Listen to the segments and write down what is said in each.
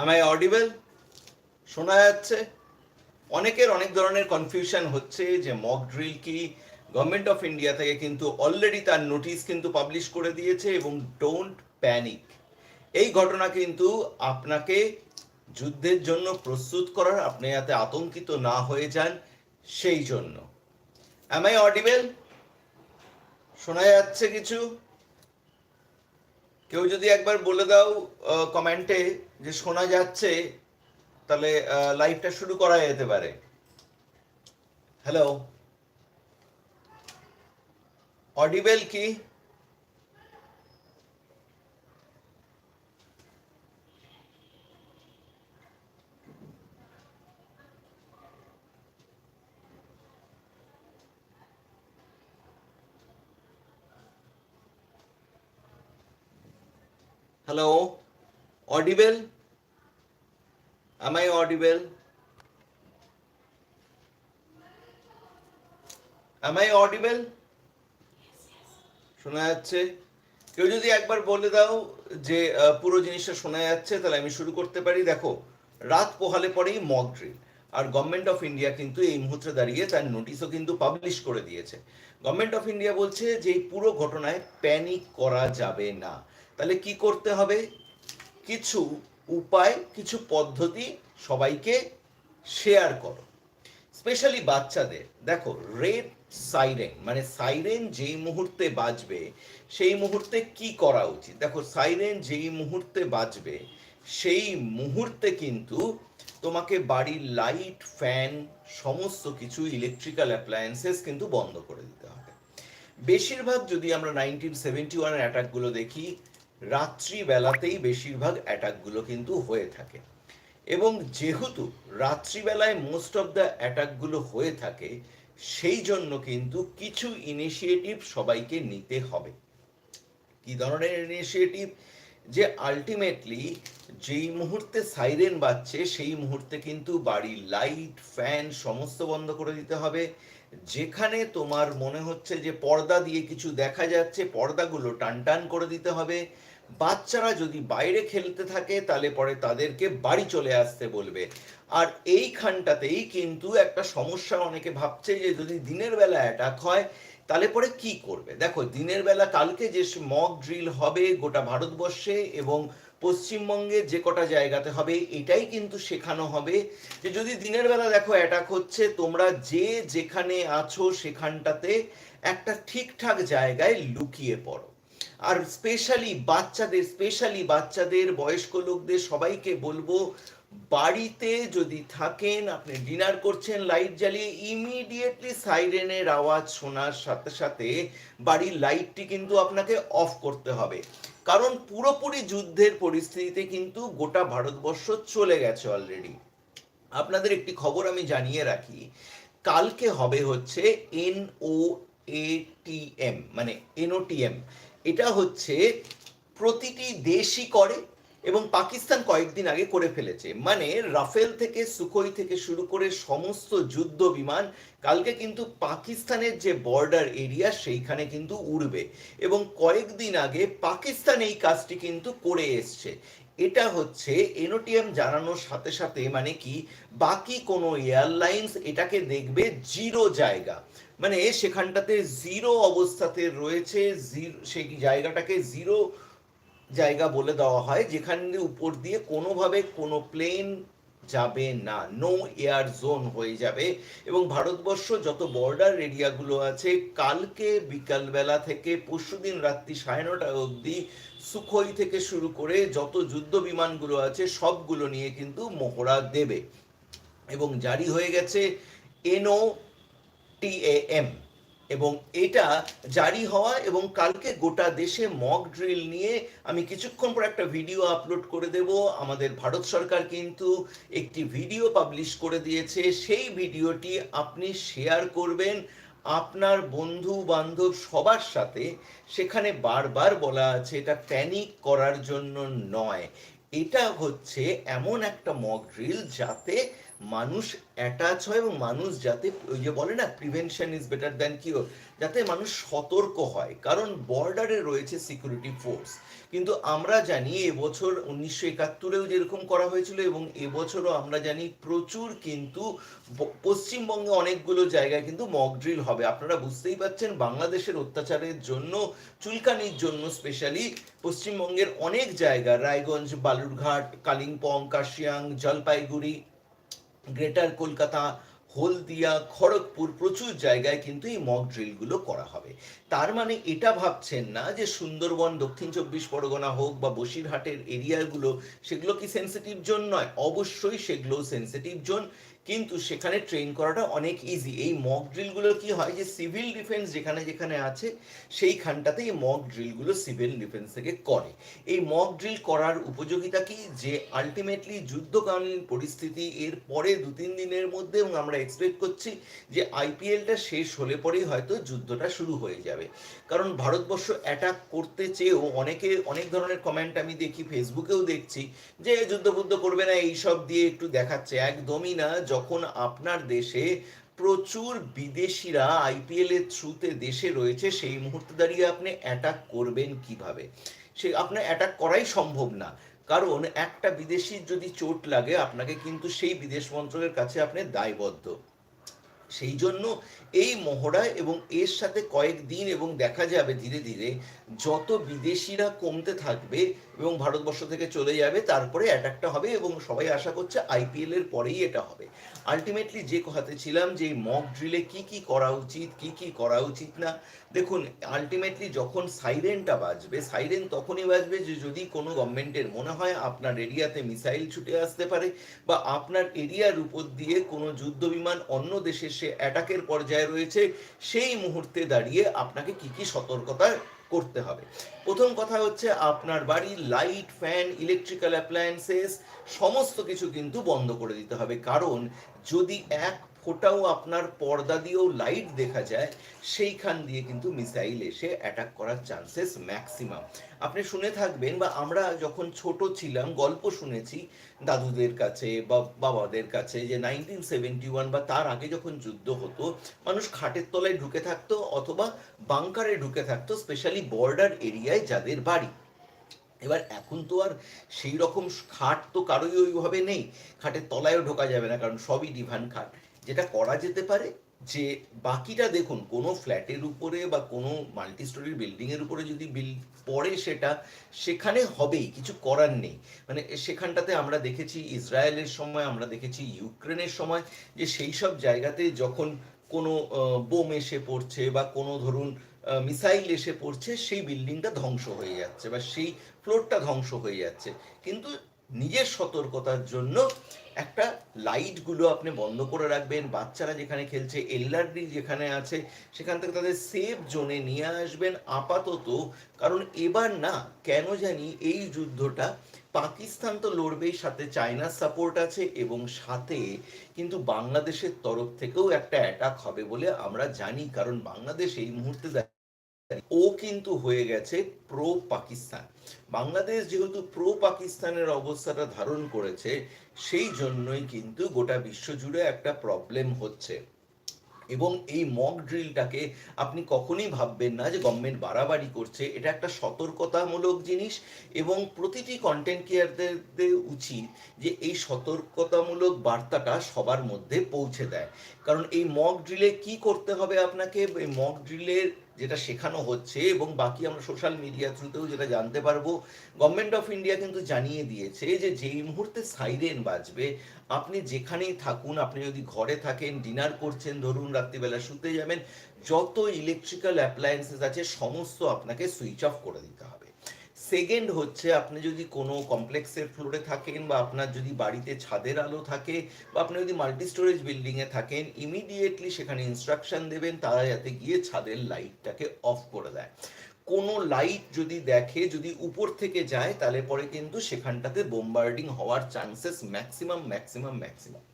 আমায় অডিবল শোনা যাচ্ছে। অনেকের অনেক ধরনের কনফিউশন হচ্ছে যে মক ড্রিল কি গভর্নমেন্ট অফ ইন্ডিয়া থেকে কিন্তু অলরেডি তার নোটিশ কিন্তু পাবলিশ করে দিয়েছে এবং ডোন্ট প্যানিক এই ঘটনা কিন্তু আপনাকে যুদ্ধের জন্য প্রস্তুত করার, আপনি যাতে আতঙ্কিত না হয়ে যান, সেই জন্য। আমাই অডিবেল শোনা যাচ্ছে কিছু? কেউ যদি একবার বলে দাও কমেন্টে যে শোনা যাচ্ছে তাহলে লাইভটা শুরু করা যেতে পারে। হ্যালো অডিবেল কি? Hello audible am i audible? Am i audible? শোনা যাচ্ছে। কেউ যদি একবার বলে দাও যে পুরো জিনিসটা শোনা যাচ্ছে, তাহলে আমি শুরু করতে পারি। দেখো, রাত পোহালে পরেই মক ড্রিল আর গভর্নমেন্ট অফ ইন্ডিয়া কিন্তু এই মুহূর্তে দাঁড়িয়ে তার নোটিশও কিন্তু পাবলিশ করে দিয়েছে। গভর্নমেন্ট অফ ইন্ডিয়া বলছে যে, এই পুরো ঘটনায় প্যানিক করা যাবে না। তাহলে কি করতে হবে? কিছু উপায়, কিছু পদ্ধতি সবাইকে শেয়ার করো। স্পেশালি বাচ্চাদের। দেখো রেড সাইরেন মানে সাইরেন যেই মুহূর্তে বাজবে, সেই মুহূর্তে কি করা উচিত? দেখো সাইরেন যেই মুহূর্তে বাজবে, সেই মুহূর্তে কিন্তু তোমাকে বাড়ির লাইট ফ্যান সমস্ত কিছু ইলেকট্রিক্যাল অ্যাপ্লায়েন্সেস কিন্তু বন্ধ করে দিতে হবে। বেশিরভাগ যদি আমরা নাইনটিন সেভেন্টি ওয়ানের অ্যাটাকগুলো দেখি রাত্রিবেলাতেই বেশিরভাগ অ্যাটাকগুলো কিন্তু হয়ে থাকে। এবং যেহেতু রাত্রিবেলায় মোস্ট অফ দ্য অ্যাটাকগুলো হয়ে থাকে, সেই জন্য কিন্তু কিছু ইনিশিয়েটিভ সবাইকে নিতে হবে। কি ধরনের ইনিশিয়েটিভ যে আলটিমেটলি যেই মুহূর্তে সাইরেন বাজছে, সেই মুহূর্তে কিন্তু বাড়ির লাইট ফ্যান সমস্ত বন্ধ করে দিতে হবে। যেখানে তোমার মনে হচ্ছে যে পর্দা দিয়ে কিছু দেখা যাচ্ছে, পর্দাগুলো টান টান করে দিতে হবে। বাচ্চারা যদি বাইরে খেলতে থাকে, তাহলে পরে তাদেরকে বাড়ি চলে আসতে বলবে। আর এইখানটাতেই কিন্তু একটা সমস্যা অনেকে ভাবছে যে, যদি দিনের বেলা অ্যাটাক হয়, তাহলে পরে কি করবে? দেখো, দিনের বেলা কালকে যে মক ড্রিল হবে গোটা ভারতবর্ষে এবং পশ্চিমবঙ্গে যে কটা জায়গাতে হবে, এটাই কিন্তু শেখানো হবে যে, যদি দিনের বেলা দেখো অ্যাটাক হচ্ছে, তোমরা যে যেখানে আছো সেখানটাতে একটা ঠিকঠাক জায়গায় লুকিয়ে পড়ো। আর স্পেশালি বাচ্চাদের স্পেশালি বাচ্চাদের, বয়স্ক লোকদের সবাইকে বলব, বাড়িতে যদি থাকেন, আপনি ডিনার করছেন লাইট জ্বালিয়ে ইমিডিয়েটলি সাইরেনের আওয়াজ শোনার সাথে সাথে বাড়ির লাইটটি কিন্তু আপনাকে অফ করতে হবে। কারণ পুরোপুরি যুদ্ধের পরিস্থিতিতে কিন্তু গোটা ভারতবর্ষ চলে গেছে অলরেডি আপনাদের একটি খবর আমি জানিয়ে রাখি। কালকে হবে হচ্ছে এন ও এটিএম মানে এনওটিএম এটা হচ্ছে প্রতিটি দেশই করে এবং পাকিস্তান কয়েকদিন আগে করে ফেলেছে। মানে রাফেল থেকে, সুখোই থেকে শুরু করে সমস্ত যুদ্ধ বিমান, কালকে কিন্তু পাকিস্তানের যে বর্ডার এরিয়া সেইখানে কিন্তু উড়বে। এবং কয়েকদিন আগে পাকিস্তান এই কাজটি কিন্তু করে এসছে। এটা হচ্ছে এনওটিএম জানানোর সাথে সাথে মানে কি, বাকি কোনো এয়ারলাইন্স এটাকে দেখবে জিরো জায়গা। মানে সেখানটাতে জিরো অবস্থাতে রয়েছে, জিরো সেই জায়গাটাকে জিরো জায়গা বলে দেওয়া হয়, যেখান উপর দিয়ে কোনোভাবে কোনো প্লেন যাবে না। নো এয়ার জোন হয়ে যাবে। এবং ভারতবর্ষ যত বর্ডার এরিয়াগুলো আছে, কালকে বিকালবেলা থেকে পরশুদিন রাত্রি সাড়ে নটা অবধি সুখই থেকে শুরু করে যত যুদ্ধ বিমানগুলো আছে, সবগুলো নিয়ে কিন্তু মহড়া দেবে। এবং জারি হয়ে গেছে এনও টিএএম এবং এটা জারি হওয়া এবং কালকে গোটা দেশে মক ড্রিল নিয়ে আমি কিছুক্ষণ পর একটা ভিডিও আপলোড করে দেব। আমাদের ভারত সরকার কিন্তু একটি ভিডিও পাবলিশ করে দিয়েছে। সেই ভিডিওটি আপনি শেয়ার করবেন। আপনার বন্ধু বান্ধব সবার সাথে সেখানে বারবার বলা আছে, এটা প্যানিক করার জন্য নয়। এটা হচ্ছে এমন একটা মক ড্রিল যাতে মানুষ অ্যাটাচ হয় এবং মানুষ যাতে ওই যে বলে না prevention is better than cure যাতে মানুষ সতর্ক হয়। কারণ বর্ডারে রয়েছে সিকিউরিটি ফোর্স কিন্তু আমরা জানি এবছর উনিশশো একাত্তরেও যেরকম করা হয়েছিল এবং এবছরও আমরা জানি প্রচুর কিন্তু পশ্চিমবঙ্গে অনেকগুলো জায়গায় কিন্তু মক ড্রিল হবে। আপনারা বুঝতেই পাচ্ছেন বাংলাদেশের অত্যাচারের জন্য, চুলকানির জন্য স্পেশালি পশ্চিমবঙ্গের অনেক জায়গা, রায়গঞ্জ, বালুরঘাট, কালিম্পং, কাশিয়াং, জলপাইগুড়ি গ্রেটার কলকাতা, হলদিয়া, খড়গপুর প্রচুর জায়গায় কিন্তু এই মক ড্রিলগুলো করা হবে। তার মানে এটা ভাবছেন না যে সুন্দরবন, দক্ষিণ চব্বিশ পরগনা হোক বা বসিরহাটের এরিয়াগুলো সেগুলো কি সেন্সিটিভ জোন নয়? অবশ্যই সেগুলো সেন্সিটিভ জোন কিন্তু সেখানে ট্রেন করাটা অনেক ইজি এই মক ড্রিলগুলো কি হয় যে সিভিল ডিফেন্স যেখানে যেখানে আছে, সেইখানটাতে এই মক ড্রিলগুলো সিভিল ডিফেন্স থেকে করে। এই মক ড্রিল করার উপযোগিতা কি? যে আলটিমেটলি যুদ্ধকালীন পরিস্থিতি, এর পরে দু তিন দিনের মধ্যে আমরা এক্সপেক্ট করছি যে আইপিএলটা শেষ হলে পরেই হয়তো যুদ্ধটা শুরু হয়ে যাবে। কারণ ভারতবর্ষ অ্যাটাক করতে চেয়েও অনেকে, অনেক ধরনের কমেন্ট আমি দেখি ফেসবুকেও দেখছি যে যুদ্ধ বুদ্ধ করবে না, এইসব দিয়ে একটু দেখাচ্ছে। একদমই না যখন আপনার দেশে প্রচুর বিদেশিরা আইপিএল এর থ্রুতে দেশে রয়েছে, সেই মুহূর্তে দাঁড়িয়ে আপনি অ্যাটাক করবেন কীভাবে? সে আপনার অ্যাটাক করাই সম্ভব না। কারণ একটা বিদেশির যদি চোট লাগে, আপনাকে কিন্তু সেই বিদেশ মন্ত্রকের কাছে আপনি দায়বদ্ধ। সেই জন্য এই মহড়া এবং এর সাথে কয়েকদিন এবং দেখা যাবে ধীরে ধীরে যত বিদেশিরা কমতে থাকবে এবং ভারতবর্ষ থেকে চলে যাবে, তারপরে অ্যাটাকটা হবে এবং সবাই আশা করছে আইপিএল এর পরেই এটা হবে। আলটিমেটলি যে কথাতে ছিলাম যে মক ড্রিলে কি কি করা উচিত, কি কি করা উচিত না, দেখুন আলটিমেটলি যখন সাইরেনটা বাজবে সাইরেন তখনই বাজবে যে যদি কোনো গভর্নমেন্টের মনে হয় আপনার এরিয়াতে মিসাইল ছুটে আসতে পারে বা আপনার এরিয়ার উপর দিয়ে কোনো যুদ্ধ বিমান অন্য দেশে সে অ্যাটাকের পর্যায়ে রয়েছে, সেই মুহূর্তে দাঁড়িয়ে আপনাকে কি কি সতর্কতা করতে হবে। প্রথম কথা হচ্ছে আপনার বাড়ি লাইট ফ্যান ইলেকট্রিক্যাল অ্যাপ্লায়েন্সেস সমস্ত কিছু কিন্তু বন্ধ করে দিতে হবে। কারণ যদি এক ফোটাও আপনার পর্দা দিয়েও লাইট দেখা যায়, সেইখান দিয়ে কিন্তু মিসাইল এসে অ্যাটাক করার চান্সেস ম্যাক্সিমাম আপনি শুনে থাকবেন বা আমরা যখন ছোট ছিলাম, গল্প শুনেছি দাদুদের কাছে বা বাবাদের কাছে যে নাইনটিন সেভেন্টি ওয়ান বা তার আগে যখন যুদ্ধ হতো, মানুষ খাটের তলায় ঢুকে থাকতো অথবা বাংকারে ঢুকে থাকতো স্পেশালি বর্ডার এরিয়ায় যাদের বাড়ি। এবার এখন তো আর সেই রকম খাট তো কারোই ওইভাবে নেই। খাটের তলায়ও ঢোকা যাবে না, কারণ সবই ডিভান খাট। যেটা করা যেতে পারে, যে বাকিটা দেখুন, কোনো ফ্ল্যাটের উপরে বা কোনো মাল্টি স্টোরির বিল্ডিং এর উপরে যদি বিল পড়ে সেটা, সেখানে হবেই, কিছু করার নেই। মানে সেখানটাতে আমরা দেখেছি ইসরায়েলের সময়, আমরা দেখেছি ইউক্রেনের সময়, যে সেই সব জায়গাতে যখন কোনো বোম এসে পড়ছে বা কোনো ধরুন মিসাইল এসে পড়ছে, সেই বিল্ডিংটা ধ্বংস হয়ে যাচ্ছে বা সেই ফ্লোরটা ধ্বংস হয়ে যাচ্ছে। কিন্তু নিজের সতর্কতার জন্য একটা লাইটগুলো আপনি বন্ধ করে রাখবেন। বাচ্চারা যেখানে খেলছে এলআরডি যেখানে আছে, সেখান থেকে তাদের সেফ জোনে নিয়ে আসবেন আপাতত। কারণ এবার না, কেন জানি এই যুদ্ধটা পাকিস্তান তো লড়বেই, সাথে চায়নার সাপোর্ট আছে এবং সাথে কিন্তু বাংলাদেশের তরফ থেকেও একটা অ্যাটাক হবে বলে আমরা জানি। কারণ বাংলাদেশ এই মুহূর্তে ও কিন্তু হয়ে গেছে প্রো পাকিস্তান বাংলাদেশ যেহেতু প্রো পাকিস্তানের অবস্থাটা ধারণ করেছে, সেই জন্যই কিন্তু গোটা বিশ্ব জুড়ে একটা প্রবলেম হচ্ছে। এবং এই মক ড্রিলটাকে আপনি কখনোই ভাববেন না যে গভর্নমেন্ট বাড়াবাড়ি করছে, এটা একটা সতর্কতামূলক জিনিস এবং প্রতিটি কন্টেন্ট ক্রিয়েটারদের উচিত যে এই সতর্কতামূলক বার্তাটা সবার মধ্যে পৌঁছে দেয়। কারণ এই মক ড্রিলে কি করতে হবে আপনাকে? এই মক ড্রিলের যেটা শেখানো হচ্ছে এবং বাকি আমরা সোশ্যাল মিডিয়া থ্রুতেও যেটা জানতে পারব গভর্নমেন্ট অফ ইন্ডিয়া কিন্তু জানিয়ে দিয়েছে যে যেই মুহূর্তে সাইরেন বাজবে, আপনি যেখানেই থাকুন, আপনি যদি ঘরে থাকেন ডিনার করছেন, ধরুন রাত্রিবেলা শুতে যাবেন, যত ইলেকট্রিক্যাল অ্যাপ্লায়েন্সেস আছে, সমস্ত আপনাকে সুইচ অফ করে দিতে হবে। সেকেন্ড হচ্ছে আপনি যদি কোনো কমপ্লেক্সের ফ্লোরে থাকেন বা আপনার যদি বাড়িতে ছাদের আলো থাকে বা আপনি যদি মাল্টি স্টোরেজ বিল্ডিংয়ে থাকেন ইমিডিয়েটলি সেখানে ইনস্ট্রাকশন দেবেন, তারা যাতে গিয়ে ছাদের লাইটটাকে অফ করে দেয়। কোনো লাইট যদি দেখে, যদি উপর থেকে যায়, তাহলে পরে কিন্তু সেখানটাতে বোম্বার্ডিং হওয়ার চান্সেস ম্যাক্সিমাম ম্যাক্সিমাম ম্যাক্সিমাম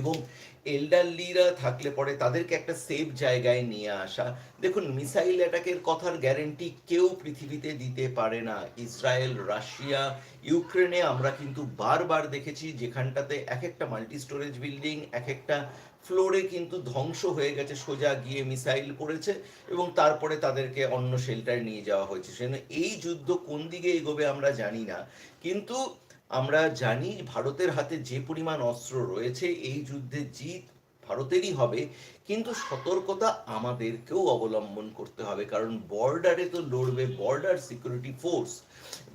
এবং এল্ডারলিরা থাকলে পরে তাদেরকে একটা সেফ জায়গায় নিয়ে আসা। দেখুন মিসাইল অ্যাটাকের কথার গ্যারেন্টি কেউ পৃথিবীতে দিতে পারে না। ইসরায়েল, রাশিয়া, ইউক্রেনে আমরা কিন্তু বারবার দেখেছি যেখানটাতে এক একটা মাল্টি স্টোরেজ বিল্ডিং এক একটা ফ্লোরে কিন্তু ধ্বংস হয়ে গেছে, সোজা গিয়ে মিসাইল পড়েছে এবং তারপরে তাদেরকে অন্য শেল্টারে নিয়ে যাওয়া হয়েছে। সেজন্য এই যুদ্ধ কোন দিকে এগোবে আমরা জানি না। কিন্তু আমরা জানি ভারতের হাতে যে পরিমাণ অস্ত্র রয়েছে, এই যুদ্ধে জিত ভারতেরই হবে, কিন্তু সতর্কতা আমাদেরকেও অবলম্বন করতে হবে, কারণ বর্ডারে তো লড়বে বর্ডার সিকিউরিটি ফোর্স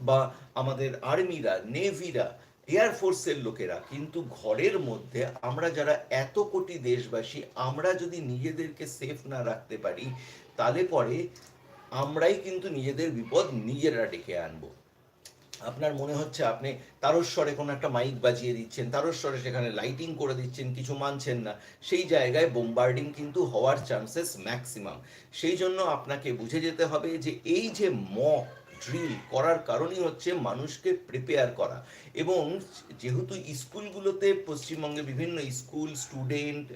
বা আমাদের আর্মিরা নেভিরা এয়ারফোর্সের লোকেরা। কিন্তু ঘরের মধ্যে আমরা যারা এত কোটি দেশবাসী, আমরা যদি নিজেদেরকে সেফ না রাখতে পারি, তাহলে পরে আমরাই কিন্তু নিজেদের বিপদ নিজেরা ডেকে আনব। আপনার মনে হচ্ছে আপনি তারস্বরে কোনো একটা মাইক বাজিয়ে দিচ্ছেন, তারস্বরে সেখানে লাইটিং করে দিচ্ছেন, কিছু মানছেন না, সেই জায়গায় বোম্বার্ডিং কিন্তু হওয়ার চান্সেস ম্যাক্সিমাম সেই জন্য আপনাকে বুঝে যেতে হবে যে এই যে মক ড্রিল করার কারণই হচ্ছে মানুষকে প্রিপেয়ার করা। এবং যেহেতু স্কুলগুলোতে পশ্চিমবঙ্গে বিভিন্ন স্কুল, স্টুডেন্ট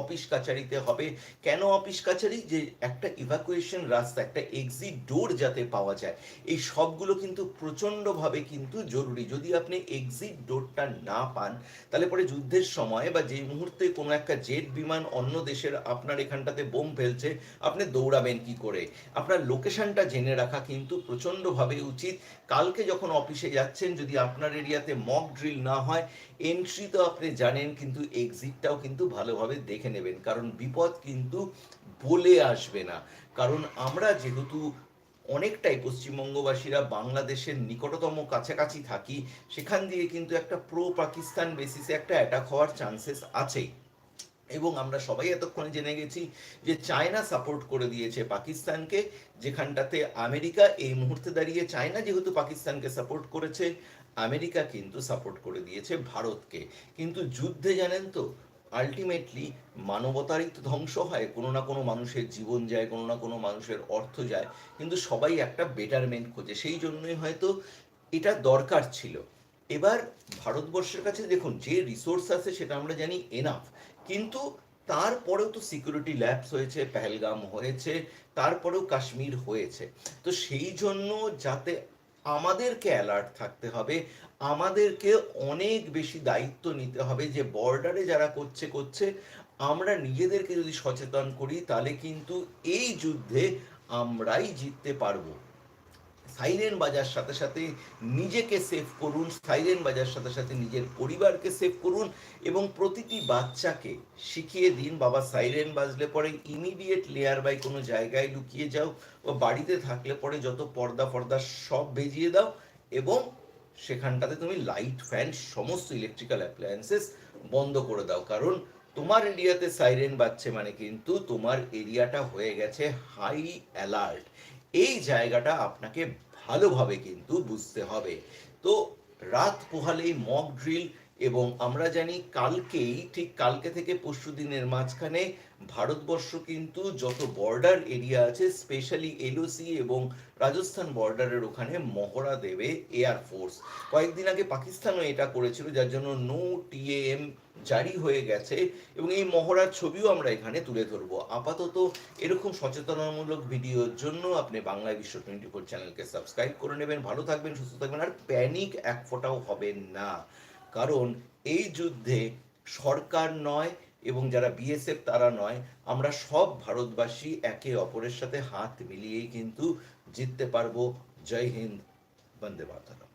অফিস কাছারিতে হবে, কেন অফিস কাছারি? যে একটা ইভাকুয়েশন রাস্তা, একটা এক্সিট ডোর যাতে পাওয়া যায়, এই সবগুলো কিন্তু প্রচণ্ডভাবে কিন্তু জরুরি। যদি আপনি এক্সিট ডোরটা না পান, তাহলে পরে যুদ্ধের সময় বা যে মুহূর্তে কোনো একটা জেট বিমান অন্য দেশের আপনার এখানটাতে বোম ফেলছে, আপনি দৌড়াবেন কি করে? আপনার লোকেশনটা জেনে রাখা কিন্তু প্রচণ্ডভাবে উচিত। কালকে যখন অফিসে যাচ্ছেন, যদি আপনার এরিয়াতে মক ড্রিল না হয় এন্ট্রি তো আপনি জানেন, কিন্তু এক্সিটটাও কিন্তু ভালোভাবে দেখে নেবেন। কারণ বিপদ কিন্তু বলে আসবে না। কারণ আমরা যেহেতু অনেকটাই পশ্চিমবঙ্গবাসীরা বাংলাদেশের নিকটতম কাছাকাছি থাকি, সেখান দিয়ে কিন্তু একটা প্রো পাকিস্তান বেসিসে একটা অ্যাটাক হওয়ার চান্সেস আছেই। এবং আমরা সবাই এতক্ষণে জেনে গেছি যে চায়না সাপোর্ট করে দিয়েছে পাকিস্তানকে, যেখানটাতে আমেরিকা এই মুহূর্তে দাঁড়িয়ে, চায়না যেহেতু পাকিস্তানকে সাপোর্ট করেছে, আমেরিকা কিন্তু সাপোর্ট করে দিয়েছে ভারতকে। কিন্তু যুদ্ধে জানেন তো আলটিমেটলি মানবতারই তো ধ্বংস হয়, কোনো না কোনো মানুষের জীবন যায়, কোনো না কোনো মানুষের অর্থ যায়, কিন্তু সবাই একটা বেটারমেন্ট খোঁজে। সেই জন্যই হয়তো এটা দরকার ছিল। এবার ভারতবর্ষের কাছে দেখুন, যে রিসোর্স আছে সেটা আমরা জানি এনাফ কিন্তু তারপরেও তো সিকিউরিটি ল্যাবস হয়েছে, পেহেলগাম হয়েছে, তারপরেও কাশ্মীর হয়েছে। তো সেই জন্য যাতে আমাদেরকে অ্যালার্ট থাকতে হবে, আমাদেরকে অনেক বেশি দায়িত্ব নিতে হবে যে বর্ডারে যারা করছে করছে, আমরা নিজেদেরকে যদি সচেতন করি, তাহলে কিন্তু এই যুদ্ধে আমরাই জিততে পারব। সাইরেন বাজার সাথে সাথে নিজেকে সেভ করুন, সাইরেন বাজার সাথে সাথে নিজের পরিবারকে সেভ করুন এবং প্রতিটি বাচ্চাকে শিখিয়ে দিন, বাবা, সাইরেন বাজলে পরে ইমিডিয়েট লেয়ার বাই কোনো জায়গায় লুকিয়ে যাও বা বাড়িতে থাকলে পরে যত পর্দা ফর্দা সব ভেজিয়ে দাও এবং সেখানটাতে তুমি লাইট ফ্যান সমস্ত ইলেকট্রিক্যাল অ্যাপ্লায়েন্সেস বন্ধ করে দাও। কারণ তোমার এরিয়াতে সাইরেন বাজছে মানে কিন্তু তোমার এরিয়াটা হয়ে গেছে হাই অ্যালার্ট এই জায়গাটা আপনাকে ভালোভাবে কিন্তু বুঝতে হবে। তো রাত পোহালেই মক ড্রিল এবং আমরা জানি কালকেই, ঠিক কালকে থেকে পরশু দিনের মাঝখানে ভারতবর্ষ কিন্তু যত বর্ডার এরিয়া আছে স্পেশালি এলওসি এবং রাজস্থান বর্ডারের ওখানে মহড়া দেবে এয়ারফোর্স কয়েকদিন আগে পাকিস্তানও এটা করেছিল, যার জন্য নো টিএএম জারি হয়ে গেছে এবং এই মহড়ার ছবিও আমরা এখানে তুলে ধরবো। আপাতত এরকম সচেতনামূলক ভিডিওর জন্য আপনি বাংলা বিশ্ব টোয়েন্টি ফোর চ্যানেলকে সাবস্ক্রাইব করে নেবেন। ভালো থাকবেন, সুস্থ থাকবেন, আর প্যানিক এক ফোঁটাও হবে না। কারণ এই যুদ্ধে সরকার নয় এবং যারা বিএসএফ তারা নয়, আমরা সব ভারতবাসী একে অপরের সাথে হাত মিলিয়েই কিন্তু জিততে পারব। জয় হিন্দ, বন্দে মাতরম।